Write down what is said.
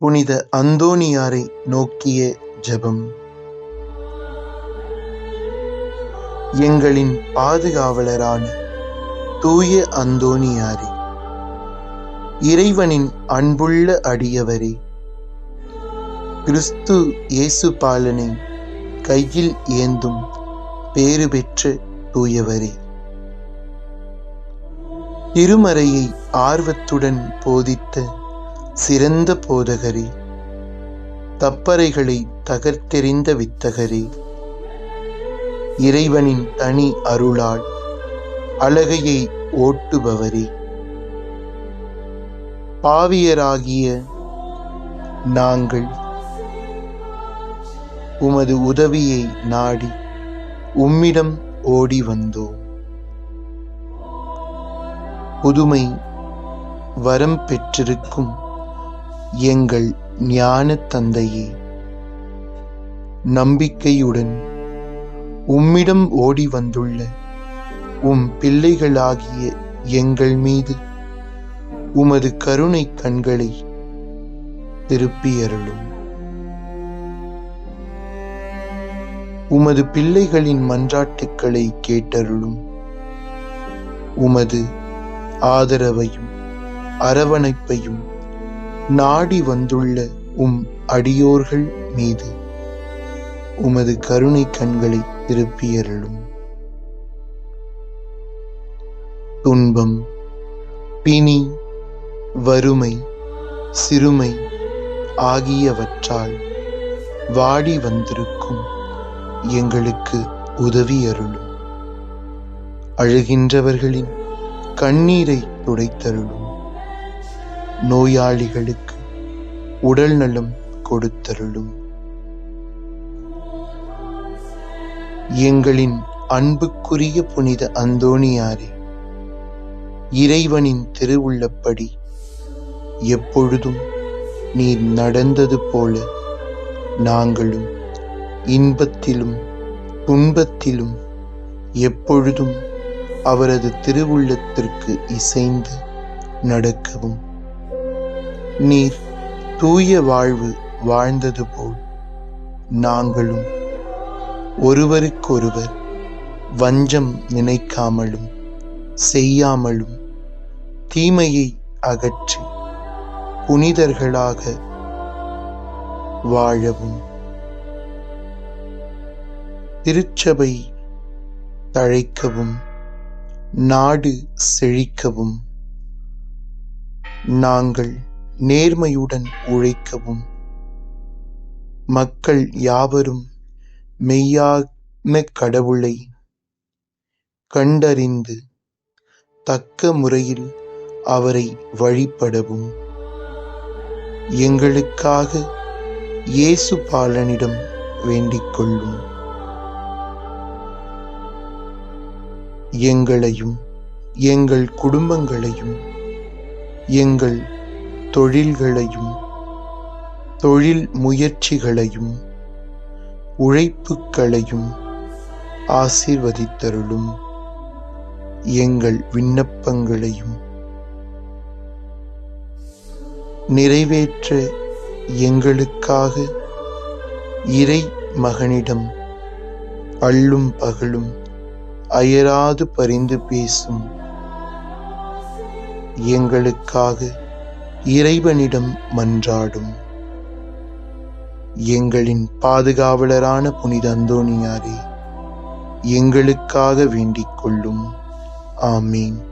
புனித அந்தோணியாரை நோக்கிய ஜெபம். எங்களின் பாதுகாவலரான தூய அந்தோணியாரே இறைவனின் அன்புள்ள அடியவரே கிறிஸ்து இயேசு பாலனை கையில் ஏந்தும் பேறு பெற்ற தூயவரே. திருமறையை ஆர்வத்துடன் போதித்த சிறந்த போதகரே. தப்பறைகளை தகர்த்தெறிந்த வித்தகரே. இறைவனின் தனி அருளால் அழகையை ஓட்டுபவரே. பாவியராகிய நாங்கள் உமது உதவியை நாடி உம்மிடம் ஓடி வந்தோம். புதுமை வரம் பெற்றிருக்கும் எங்கள் ஞான தந்தையே நம்பிக்கையுடன் உம்மிடம் ஓடி வந்துள்ள உம் பிள்ளைகளாகிய எங்கள் மீது உமது கருணை கண்களை திருப்பியருளும். உமது பிள்ளைகளின் மன்றாட்டுக்களை கேட்டருளும். உமது ஆதரவையும் அரவணைப்பையும் நாடி வந்துள்ள உம் அடியோர்கள் மீது உமது கருணை கண்களை திருப்பியருளும். துன்பம் பிணி வறுமை சிறுமை ஆகியவற்றால் வாடி வந்திருக்கும் எங்களுக்கு உதவி அருளும் அழுகின்றவர்களின் கண்ணீரை துடைத்தருளும். நோயாளிகளுக்கு உடல் நலம் கொடுத்தருளும். எங்களின் அன்புக்குரிய புனித அந்தோணியாரே இறைவனின் திருவுள்ளப்படி எப்பொழுதும் நீர் நடந்தது போல நாங்களும் இன்பத்திலும் துன்பத்திலும் எப்பொழுதும் அவரது திருவுள்ளத்திற்கு இசைந்து நடக்கவும். நீர் தூய வாழ்வு வாழ்ந்தது போல் நாங்களும் ஒருவருக்கொருவர் வஞ்சம் நினைக்காமலும் செய்யாமலும் தீமையை அகற்றி புனிதர்களாக வாழவும். திருச்சபை தழைக்கவும் நாடு செழிக்கவும். நாங்கள் நேர்மையுடன் உழைக்கவும். மக்கள் யாவரும் மெய்யான கடவுளை கண்டறிந்து தக்க முறையில் அவரை வழிபடவும். எங்களுக்காக இயேசு பாலனிடம் வேண்டிக் கொள்ளும். எங்களையும் எங்கள் குடும்பங்களையும் எங்கள் தொழில்களையும் தொழில் முயற்சிகளையும் உழைப்புக்களையும் ஆசீர்வதித்தருளும் எங்கள் விண்ணப்பங்களையும். நிறைவேற்ற எங்களுக்காக இறை மகனிடம் அள்ளும் பகலும் அயராது பரிந்து பேசும் எங்களுக்காக இறைவனிடம் மன்றாடும். எங்களின் பாதுகாவலரான புனித அந்தோணியாரே எங்களுக்காக வேண்டிக் கொள்ளும். ஆமீன்.